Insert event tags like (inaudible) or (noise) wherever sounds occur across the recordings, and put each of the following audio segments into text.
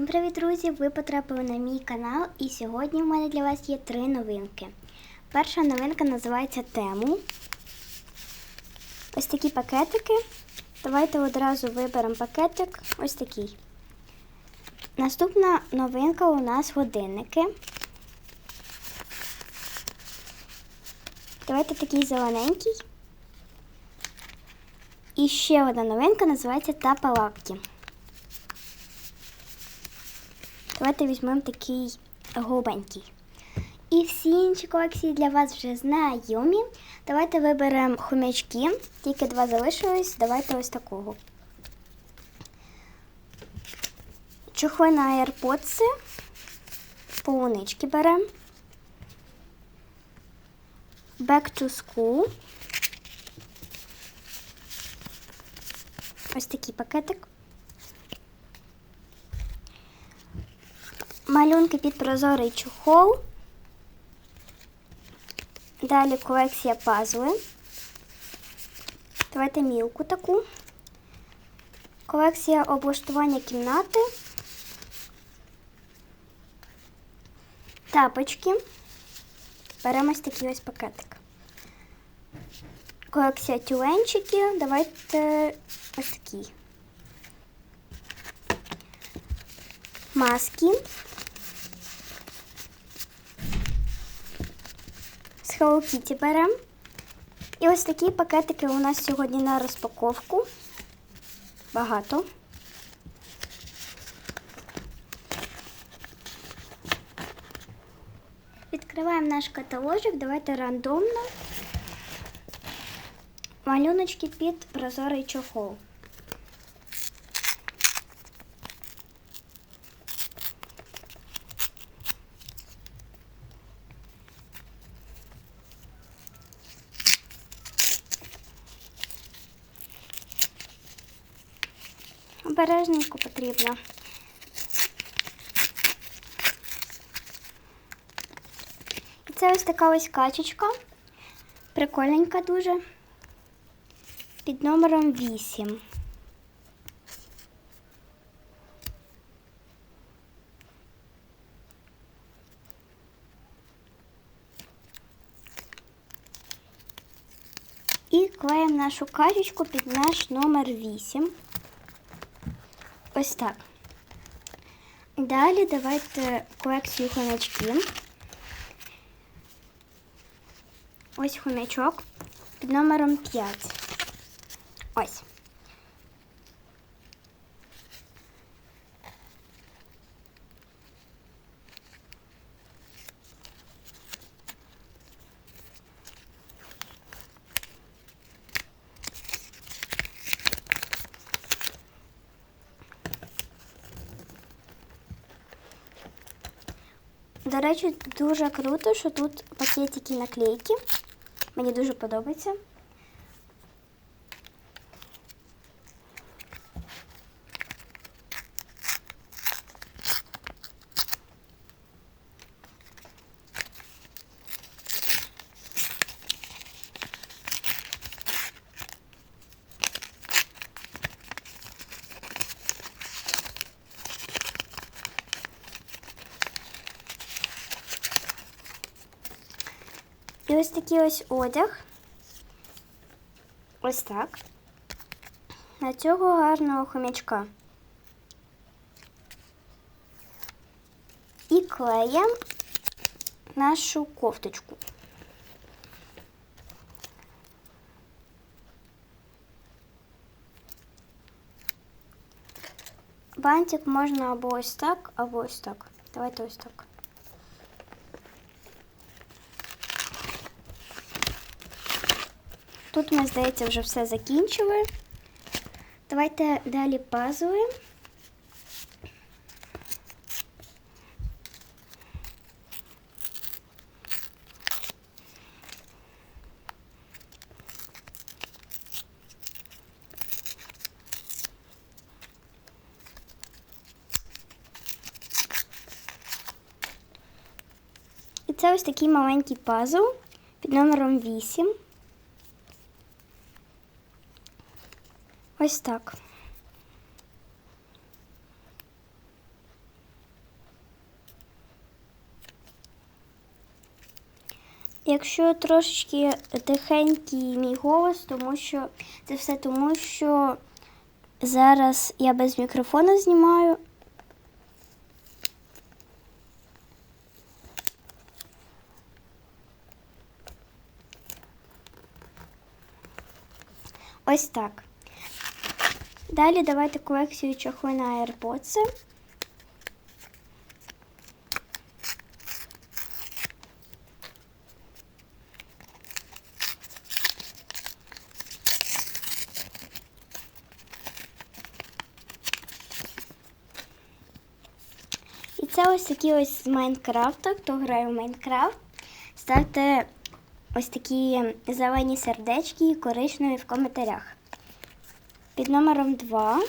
Всім привіт, друзі! Ви потрапили на мій канал, і сьогодні в мене для вас є три новинки. Перша новинка називається Тему. Ось такі пакетики. Давайте одразу виберемо пакетик. Ось такий. Наступна новинка у нас годинники. Давайте такий зелененький. І ще одна новинка називається Тапалапки. Давайте візьмемо такий голубенький. І всі інші колекції для вас вже знайомі. Давайте виберемо хомячки. Тільки два залишились. Давайте ось такого. Чохли на AirPods. Полунички беремо. Back to school. Ось такий пакетик. Малюнки під прозорий чохол. Далі колекція пазли. Давайте мілку таку. Колекція облаштування кімнати. Тапочки. Беремо ось такий ось пакетик. Колекція тюленчиків. Давайте ось такий. Маски. Hello Kitty беремо. І ось такі пакетики у нас сьогодні на розпаковку. Багато. Відкриваємо наш каталожик. Давайте рандомно. Малюночки під прозорий чохол. Обережненько потрібно. І це ось така ось качечка. Прикольненька дуже. Під номером 8. І клеїмо нашу качечку під наш номер 8. Ось так. Далі давайте колекцію хомячків. Ось хомячок під номером 5. Ось. До речі, дуже круто, що тут пакетики наклейки. Мені дуже подобається. Ось такий ось одяг. Ось так. На цього гарного хомячка. І клеїмо нашу кофточку. Бантик можна або ось так, або ось так. Давайте ось так. Тут ми, здається, вже все закінчили. Давайте далі пазли. І це ось такий маленький пазл під номером 8. Ось так. Якщо трошечки тихенький мій голос, тому що це все тому, що зараз я без мікрофона знімаю. Ось так. Далі давайте колекцію чохли на AirPods. І це ось такі ось з Майнкрафта. Хто грає в Майнкрафт, ставте ось такі зелені сердечки і коричневі в коментарях. Під номером 2.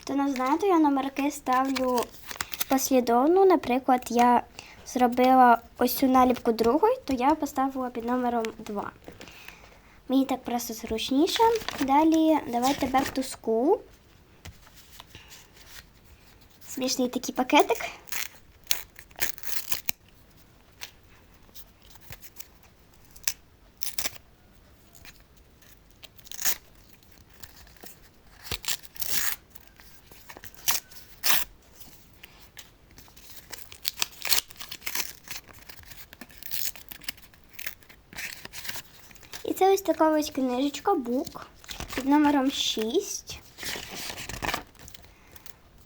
Хто не знає, то я номерки ставлю послідовно. Наприклад, я зробила ось цю наліпку другої, то я поставила під номером 2. Мені так просто зручніше. Далі давайте back to school. Смішний такий пакетик. Це ось така ось книжечка бук під номером 6.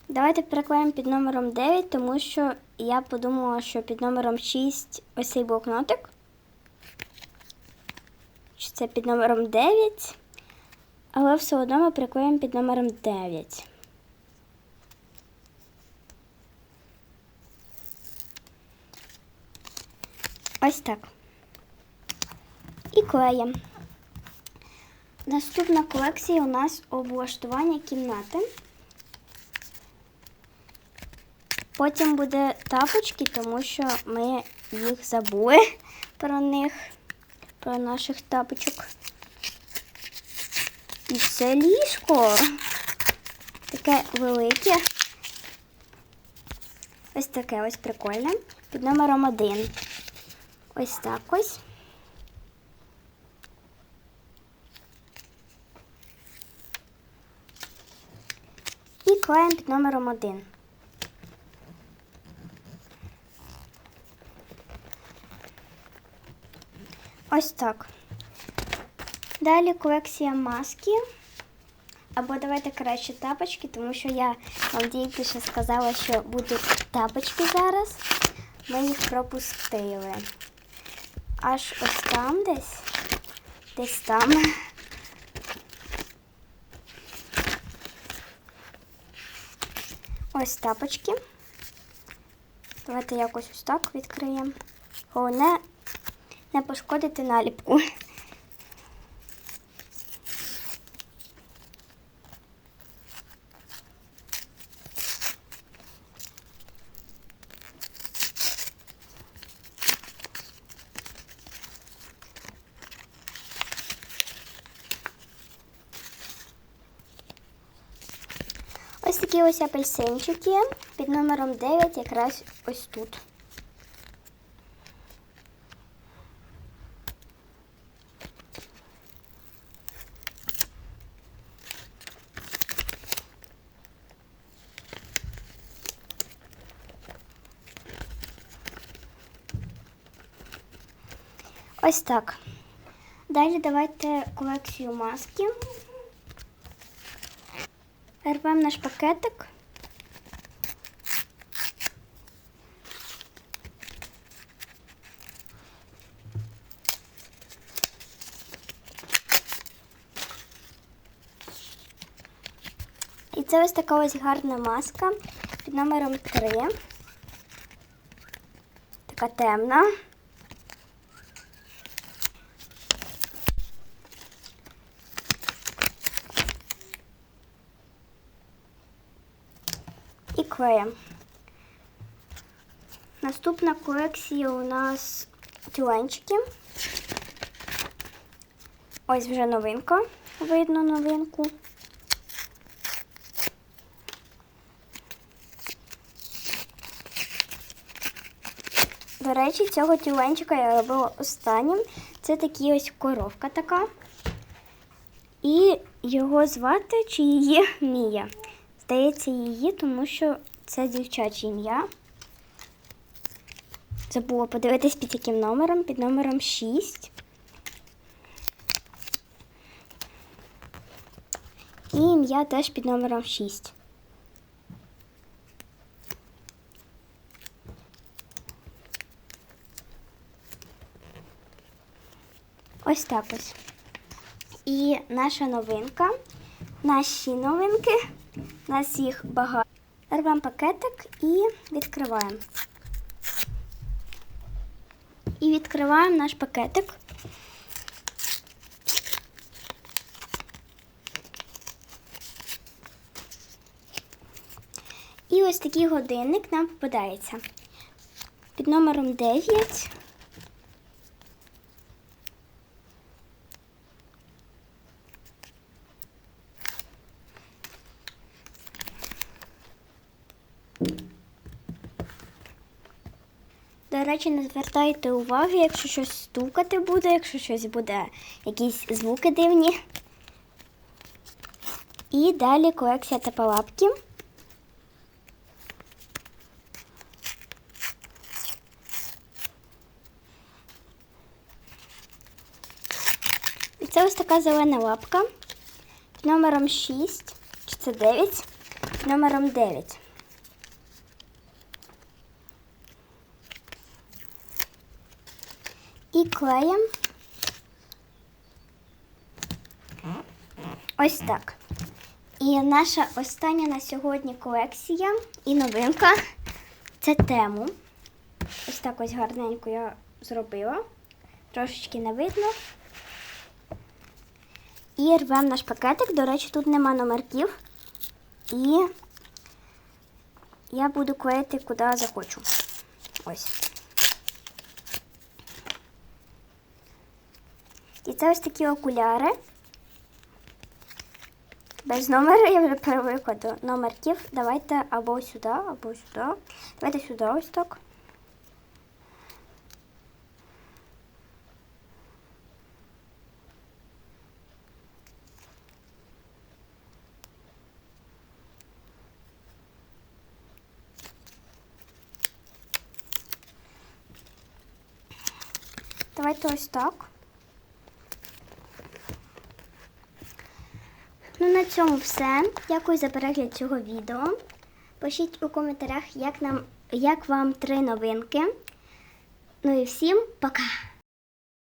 Давайте переклеїмо під номером 9, тому що я подумала, що під номером 6 ось цей блокнотик. Що це під номером 9. Але все одно ми приклеїмо під номером 9. Ось так. Клеєм. Наступна колекція у нас облаштування кімнати. Потім буде тапочки, тому що ми їх забули (laughs) про них, про наших тапочок. І це ліжко. Таке велике. Ось таке ось прикольне. Під номером один. Ось так ось. Клеїмо під номером один. Ось так. Далі колекція маски. Або давайте краще тапочки, тому що я вам що сказала, що будуть тапочки зараз. Ми їх пропустили. Аж ось там десь. Десь там. Ось тапочки. Давайте якось ось так відкриємо. Головне не пошкодити наліпку. Ось апельсинчики під номером 9 якраз ось тут. Ось так. Далі давайте колекцію маски. Рвемо наш пакетик. І це ось така ось гарна маска під номером 3. Така темна. клеєм. Наступна колекція у нас тюленчики. Ось вже новинка. Видно новинку. До речі, цього тюленчика я робила останнім. Це такі ось коровка така. І його звати чи її Мія. Здається, її, тому що це дівчаче ім'я. Забула подивитись під яким номером, під номером 6. І ім'я теж під номером 6. Ось так ось. І наша новинка, наші новинки, у нас їх багато. Рвемо пакетик і відкриваємо. І відкриваємо наш пакетик. І ось такий годинник нам попадається. Під номером 9. Речі, не звертайте уваги, якщо щось стукати буде, якщо щось буде, якісь звуки дивні. І далі колекція тапалапки. І це ось така зелена лапка номером 6, чи це 9, під номером 9. І клеєм. Ось так. І наша остання на сьогодні колекція і новинка це тему. Ось так ось гарненько я зробила. Трошечки не видно. І рвемо наш пакетик. До речі, тут нема номерків. І я буду клеїти куди захочу. Ось. І це ось такі окуляри. Без номера я вже привикла до номерків. Давайте або сюди, або сюди. Давайте сюди ось так. Давайте ось так. Ну, на цьому все. Дякую за перегляд цього відео. Пишіть у коментарях, як, нам, як вам три новинки. Ну і всім пока!